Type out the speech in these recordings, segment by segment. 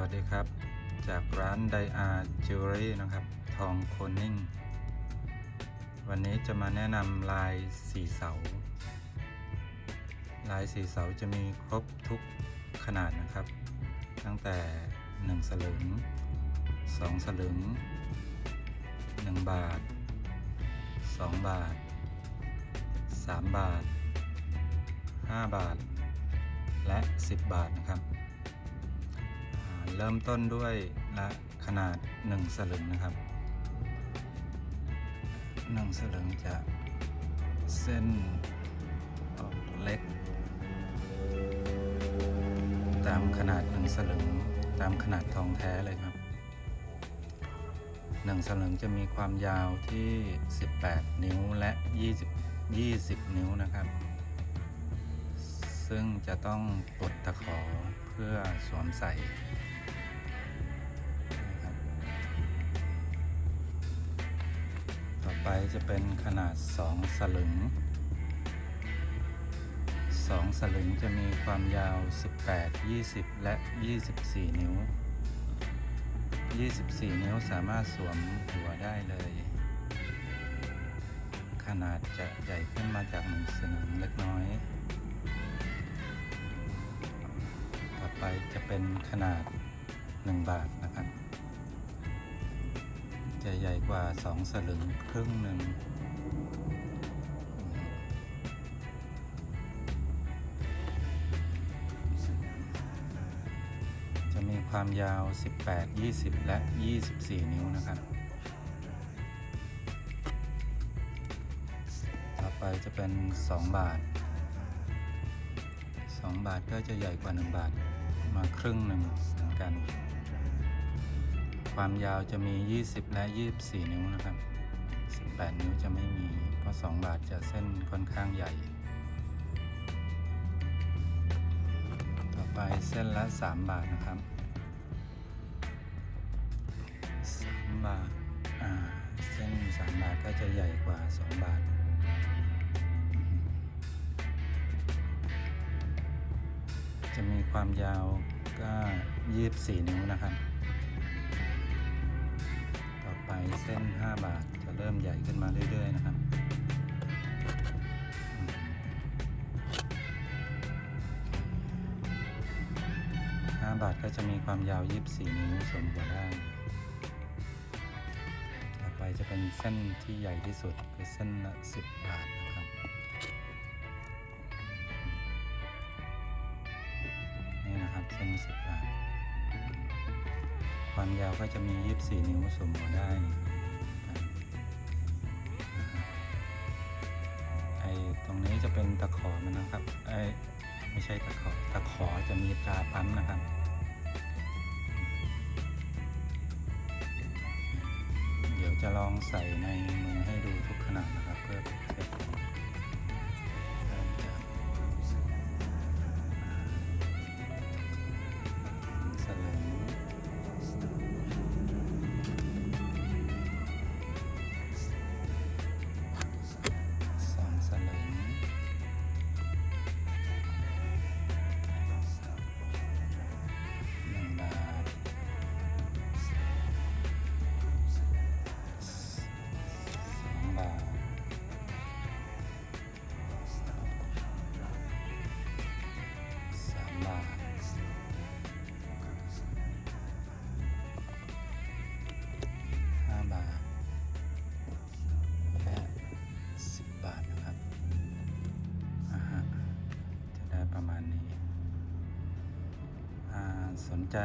วัสดีครับ จากร้านไดอาจิวเวลรี่นะครับ ทองโคนนิ่ง วันนี้จะมาแนะนำลายสีเสา ลายสีเสาจะมีครบทุกขนาดนะครับ ตั้งแต่ 1 สลึง 2 สลึง 1 บาท 2 บาท 3 บาท 5 บาท และ 10 บาทนะครับ เริ่มต้นด้วยละขนาด 1 สลึงนะครับ 1 สลึงจะเส้นออกเล็ก ตามขนาด 1 สลึง ตามขนาดทองแท้เลยครับ 1 สลึงจะมีความยาวที่ 18 นิ้วและ 20 20 นิ้วนะครับซึ่งจะต้องปลดตะขอเพื่อสวมใส่ ไปจะเป็นขนาด 2 สลึง 2 สลึงจะมีความยาว 18 20 และ 24 นิ้ว 24 นิ้วสามารถสวมหัวได้เลย ขนาดจะใหญ่ขึ้นมาจากหนึ่งสลึงเล็กน้อย ต่อไปจะเป็นขนาด 1 บาทนะครับ จะใหญ่กว่า2สลึงครึ่งหนึ่งจะมีความยาว 18 20 และ 24 นิ้วนะครับ ต่อไปจะเป็น 2 บาท 2 บาทก็จะใหญ่กว่า 1 บาทมาครึ่งหนึ่งเหมือนกัน ความยาวจะมี 20 และ 24 นิ้วนะครับ 18 นิ้วจะไม่มี เพราะ 2 บาทจะเส้นค่อนข้างใหญ่ ต่อไปเส้นละ 3 บาทนะครับ 3 บาท อ่า เส้น 3 บาทก็จะใหญ่กว่า 2 บาทจะมีความยาวก็ 24 นิ้วนะครับ เส้น 5 บาทจะเริ่มใหญ่ขึ้นมาเรื่อย ๆ นะครับ5บาทก็จะมีความยาว 24 นิ้วสวมหัวได้ ต่อไปจะเป็นเส้นที่ใหญ่ที่สุดคือเส้นละ 10 บาทนะครับนี่นะครับเส้นสิบบาท ความยาวก็จะมี 24 นิ้วสวมหัวได้ไอตรงนี้จะเป็นตะขอมันนะครับไอไม่ใช่ตะขอตะขอจะมีตราปั๊มนะครับเดี๋ยวจะลองใส่ในมือให้ดูทุกขนาดนะครับ มาห้าบาทและสิบบาทนะครับอ่าฮะจะได้ประมาณนี้อ่าสนใจ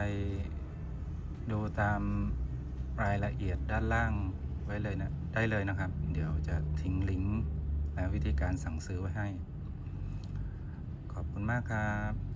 ดูตามรายละเอียดด้านล่างไว้เลยนะ ได้เลยนะครับ เดี๋ยวจะทิ้งลิงก์และวิธีการสั่งซื้อไว้ให้ ขอบคุณมากครับ